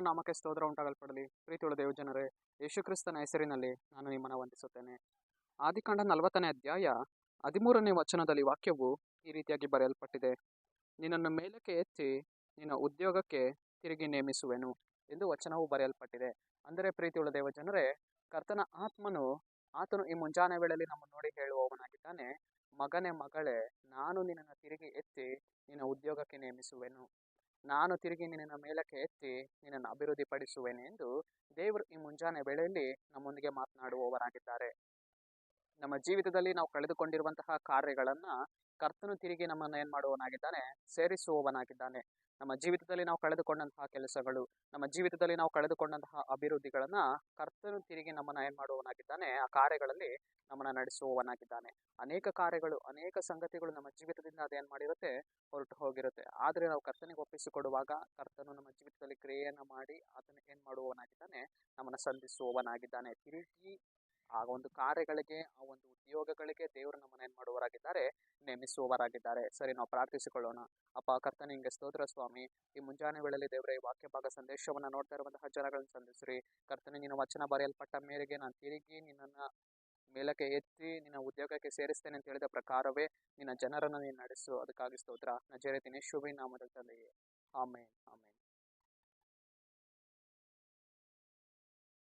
ನಾಮಕ್ಕೆ ಸ್ತೋತ್ರ ಉಂಟಾಗಲ್ಪಡಲಿ. ಪ್ರೀತಿಯುಳ್ಳ ದೇವಜನರೇ, ಯೇಸುಕ್ರಿಸ್ತನ ಹೆಸರಿನಲ್ಲಿ ನಾನು ನಿಮ್ಮನ್ನು ವಂದಿಸುತ್ತೇನೆ. ಆದಿಕಾಂಡ ನಲವತ್ತನೇ ಅಧ್ಯಾಯ ಹದಿಮೂರನೇ ವಚನದಲ್ಲಿ ವಾಕ್ಯವು ಈ ರೀತಿಯಾಗಿ ಬರೆಯಲ್ಪಟ್ಟಿದೆ. ನಿನ್ನನ್ನು ಮೇಲಕ್ಕೆ ಎತ್ತಿ ನಿನ್ನ ಉದ್ಯೋಗಕ್ಕೆ ತಿರುಗಿ ನೇಮಿಸುವೆನು ಎಂದು ವಚನವು ಬರೆಯಲ್ಪಟ್ಟಿದೆ. ಅಂದರೆ ಪ್ರೀತಿಯುಳ್ಳ ದೇವಜನರೇ, ಕರ್ತನ ಆತ್ಮನು ಆತನು ಈ ಮುಂಜಾನೆ ವೇಳೆಯಲ್ಲಿ ನಮ್ಮನ್ನು ನೋಡಿ ಹೇಳುವವನಾಗಿದ್ದಾನೆ. ಮಗನೇ ಮಗಳೇ, ನಾನು ನಿನ್ನನ್ನು ತಿರುಗಿ ಎತ್ತಿ ನಿನ್ನ ಉದ್ಯೋಗಕ್ಕೆ ನೇಮಿಸುವೆನು. ನಾನು ತಿರುಗಿ ನಿನ್ನನ್ನು ಮೇಲಕ್ಕೆ ಎತ್ತಿ ನಿನ್ನನ್ನು ಅಭಿವೃದ್ಧಿಪಡಿಸುವೆನೆ ಎಂದು ದೇವರು ಈ ಮುಂಜಾನೆ ವೇಳೆಯಲ್ಲಿ ನಮ್ಮೊಂದಿಗೆ ಮಾತನಾಡುವವರಾಗಿದ್ದಾರೆ. ನಮ್ಮ ಜೀವಿತದಲ್ಲಿ ನಾವು ಕಳೆದುಕೊಂಡಿರುವಂತಹ ಕಾರ್ಯಗಳನ್ನು ಕರ್ತನು ತಿರುಗಿ ನಮ್ಮನ್ನು ಏನು ಮಾಡುವವನಾಗಿದ್ದಾನೆ? ಸೇರಿಸುವವನಾಗಿದ್ದಾನೆ. ನಮ್ಮ ಜೀವಿತದಲ್ಲಿ ನಾವು ಕಳೆದುಕೊಂಡಂತಹ ಕೆಲಸಗಳು, ನಮ್ಮ ಜೀವಿತದಲ್ಲಿ ನಾವು ಕಳೆದುಕೊಂಡಂತಹ ಅಭಿವೃದ್ಧಿಗಳನ್ನ ಕರ್ತನು ತಿರುಗಿ ನಮ್ಮನ್ನ ಏನು ಮಾಡುವವನಾಗಿದ್ದಾನೆ? ಆ ಕಾರ್ಯಗಳಲ್ಲಿ ನಮ್ಮನ್ನ ನಡೆಸುವವನಾಗಿದ್ದಾನೆ. ಅನೇಕ ಕಾರ್ಯಗಳು, ಅನೇಕ ಸಂಗತಿಗಳು ನಮ್ಮ ಜೀವಿತದಿಂದ ಅದೇನು ಮಾಡಿರುತ್ತೆ? ಹೊರಟು ಹೋಗಿರುತ್ತೆ. ಆದರೆ ನಾವು ಕರ್ತನಿಗೆ ಒಪ್ಪಿಸಿಕೊಡುವಾಗ ಕರ್ತನು ನಮ್ಮ ಜೀವಿತದಲ್ಲಿ ಕ್ರಿಯೆಯನ್ನು ಮಾಡಿ ಆತನ ಏನು ಮಾಡುವವನಾಗಿದ್ದಾನೆ? ನಮ್ಮನ್ನು ಸಂಧಿಸುವವನಾಗಿದ್ದಾನೆ. ತಿರುಗಿ ಆ ಒಂದು ಕಾರ್ಯಗಳಿಗೆ, ಆ ಒಂದು ಉದ್ಯೋಗಗಳಿಗೆ ದೇವರು ನಮ್ಮನ್ನ ಏನು ಮಾಡುವವರಾಗಿದ್ದಾರೆ, ನೇಮಿಸುವವರಾಗಿದ್ದಾರೆ. ಸರಿ, ನಾವು ಪ್ರಾರ್ಥಿಸಿಕೊಳ್ಳೋಣ. ಅಪ್ಪ, ಕರ್ತನ ಹಿಂಗೆ ಸ್ತೋತ್ರ ಸ್ವಾಮಿ. ಈ ಮುಂಜಾನೆ ವೇಳೆಯಲ್ಲಿ ದೇವರ, ಈ ವಾಕ್ಯ ಭಾಗ ಸಂದೇಶವನ್ನು ನೋಡ್ತಾ ಇರುವಂತಹ ಜನಗಳನ್ನು ಸಂಧಿಸ್ರಿ. ಕರ್ತನ, ನಿನ್ನ ವಚನ ಬರೆಯಲ್ಪಟ್ಟ ಮೇರೆಗೆ ನಾನು ತಿರುಗಿ ನಿನ್ನನ್ನು ಮೇಲಕ್ಕೆ ಎತ್ತಿ ನಿನ್ನ ಉದ್ಯೋಗಕ್ಕೆ ಸೇರಿಸ್ತೇನೆ ಅಂತ ಹೇಳಿದ ಪ್ರಕಾರವೇ ನಿನ್ನ ಜನರನ್ನು ನೀನು ನಡೆಸು. ಅದಕ್ಕಾಗಿ ಸ್ತೋತ್ರ. ನಜರೆ ದಿನೇಶುವಿ ನಾಮದ ತಂದೆಯೇ. ಆಮೇನ್ ಆಮೇನ್.